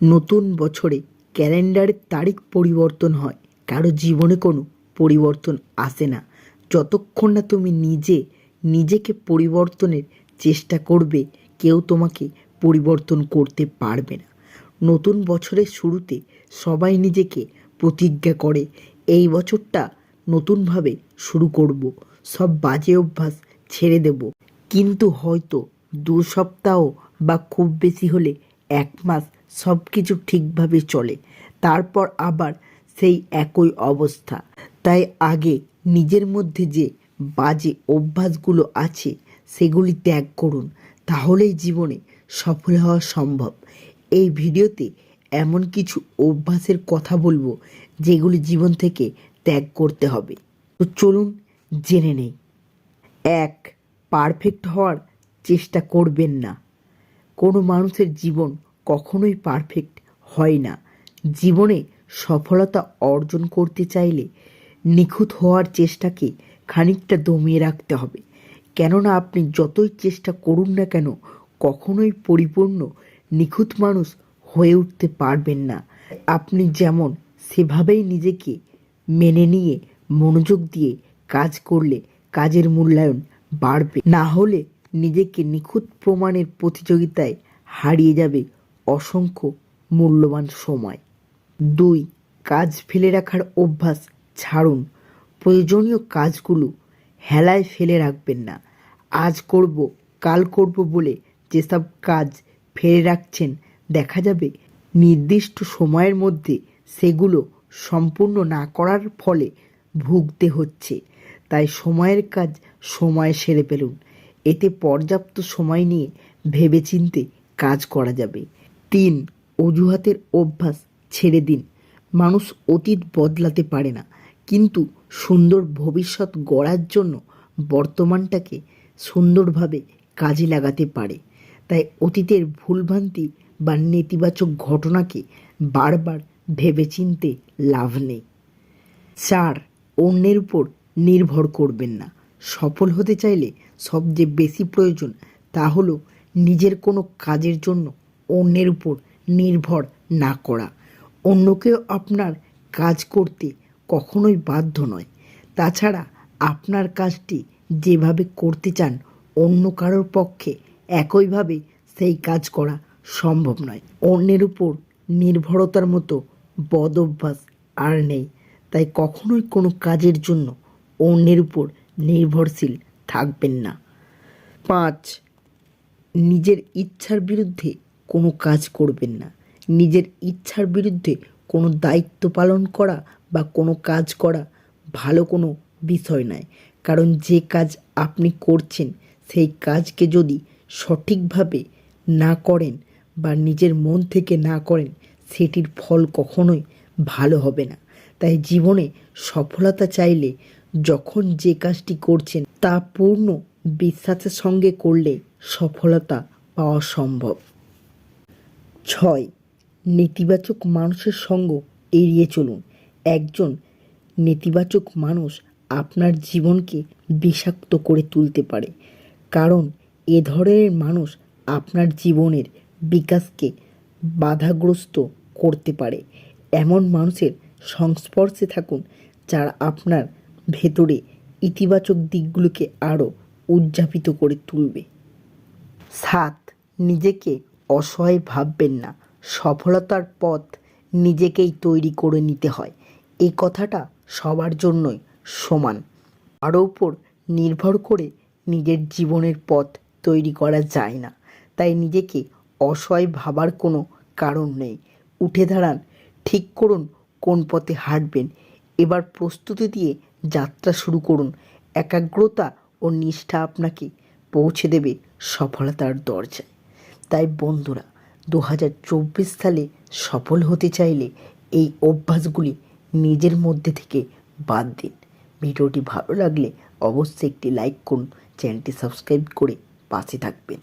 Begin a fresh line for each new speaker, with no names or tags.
নতুন বছরে ক্যালেন্ডারের তারিখ পরিবর্তন হয়। কারও জীবনে কোনো পরিবর্তন আসে না। যতক্ষণ না তুমি নিজে, নিজেকে পরিবর্তনের চেষ্টা করবে, কেউ তোমাকে পরিবর্তন করতে পারবে না। নতুন বছরের শুরুতে সবাই নিজেকে প্রতিজ্ঞা করে, এই বছরটা নতুনভাবে শুরু করব, সব বাজে অভ্যাস ছেড়ে দেব। কিন্তু হয়তো দু সপ্তাহ বা খুব বেশি হলে এক মাস সব কিছু ঠিকভাবে চলে। তারপর আবার সেই একই অবস্থা। তাই আগে নিজের মধ্যে যে বাজে অভ্যাসগুলো আছে, সেগুলি ত্যাগ করুন। তাহলেই জীবনে সফল হওয়া সম্ভব। এই ভিডিওতে এমন কিছু অভ্যাসের কথা বলব, যেগুলি জীবন থেকে ত্যাগ করতে হবে। তো চলুন জেনে নেই। এক, পারফেক্ট হওয়ার চেষ্টা করবেন না। কোনো মানুষের জীবন কখনোই পারফেক্ট হয় না। জীবনে সফলতা অর্জন করতে চাইলে নিখুঁত হওয়ার চেষ্টাকে খানিকটা দমিয়ে রাখতে হবে। কেননা আপনি যতই চেষ্টা করুন না কেন, কখনোই পরিপূর্ণ নিখুঁত মানুষ হয়ে উঠতে পারবেন না। আপনি যেমন সেভাবেই নিজেকে মেনে নিয়ে মনোযোগ দিয়ে কাজ করলে কাজের মূল্যায়ন বাড়বে। না হলে নিজেকে নিখুঁত প্রমাণের প্রতিযোগিতায় হারিয়ে যাবে অসংখ্য মূল্যবান সময়। দুই, কাজ ফেলে রাখার অভ্যাস ছাড়ুন। প্রয়োজনীয় কাজগুলো হেলায় ফেলে রাখবেন না। আজ করব, কাল করব বলে যেসব কাজ ফেলে রাখছেন, দেখা যাবে নির্দিষ্ট সময়ের মধ্যে সেগুলো সম্পূর্ণ না করার ফলে ভুগতে হচ্ছে। তাই সময়ের কাজ সময়ে সেরে ফেলুন। এতে পর্যাপ্ত সময় নিয়ে ভেবেচিন্তে কাজ করা যাবে। তিন, অজুহাতের অভ্যাস ছেড়ে দিন। মানুষ অতীত বদলাতে পারে না, কিন্তু সুন্দর ভবিষ্যৎ গড়ার জন্য বর্তমানটাকে সুন্দরভাবে কাজে লাগাতে পারে। তাই অতীতের ভুলভ্রান্তি বা নেতিবাচক ঘটনাকে বারবার ভেবেচিন্তে লাভ নেই। চার, অন্যের উপর নির্ভর করবেন না। সফল হতে চাইলে সবচেয়ে বেশি প্রয়োজন তা হলো নিজের কোনো কাজের জন্য অন্যের উপর নির্ভর না করা। অন্যকেও আপনার কাজ করতে কখনোই বাধ্য নয়। তাছাড়া আপনার কাজটি যেভাবে করতে চান, অন্য কারোর পক্ষে একইভাবে সেই কাজ করা সম্ভব নয়। অন্যের উপর নির্ভরতার মতো বদ অভ্যাস আর নেই। তাই কখনোই কোনো কাজের জন্য অন্যের উপর নির্ভরশীল, থাকবেন না। পাঁচ, নিজের ইচ্ছার বিরুদ্ধে কোনো কাজ করবেন না। নিজের ইচ্ছার বিরুদ্ধে কোনো দায়িত্ব পালন করা বা কোনো কাজ করা ভালো কোনো বিষয় নয়। কারণ যে কাজ আপনি করছেন, সেই কাজকে যদি সঠিকভাবে না করেন বা নিজের মন থেকে না করেন, সেটির ফল কখনোই ভালো হবে না। তাই জীবনে সফলতা চাইলে যখন যে কাজটি করছেন তা পূর্ণ বিশ্বাসের সঙ্গে করলে সফলতা পাওয়া সম্ভব। ছয়, নেতিবাচক মানুষের সঙ্গ এড়িয়ে চলুন। একজন নেতিবাচক মানুষ আপনার জীবনকে বিষাক্ত করে তুলতে পারে। কারণ এ ধরনের মানুষ আপনার জীবনের বিকাশকে বাধাগ্রস্ত করতে পারে। এমন মানুষের সংস্পর্শে থাকুন যারা আপনার ভেতরে ইতিবাচক দিকগুলোকে আরও উদযাপিত করে তুলবে। সাত, নিজেকে অসহায় ভাববেন না। সফলতার পথ নিজেকেই তৈরি করে নিতে হয়। এই কথাটা সবার জন্যই সমান। কারও উপর নির্ভর করে নিজের জীবনের পথ তৈরি করা যায় না। তাই নিজেকে অসহায় ভাবার কোনো কারণ নেই। উঠে দাঁড়ান, ঠিক করুন কোন পথে হাঁটবেন। এবার প্রস্তুতি দিয়ে যাত্রা শুরু করুন। একাগ্রতা ও নিষ্ঠা আপনাকে পৌঁছে দেবে সফলতার দরজায়। তাই বন্ধুরা দু হাজার চব্বিশ সালে সফল হতে চাইলে এই অভ্যাসগুলি নিজের মধ্যে থেকে বাদ দিন। ভিডিওটি ভালো লাগলে অবশ্যই একটি লাইক করুন, চ্যানেলটি সাবস্ক্রাইব করে পাশে থাকবেন।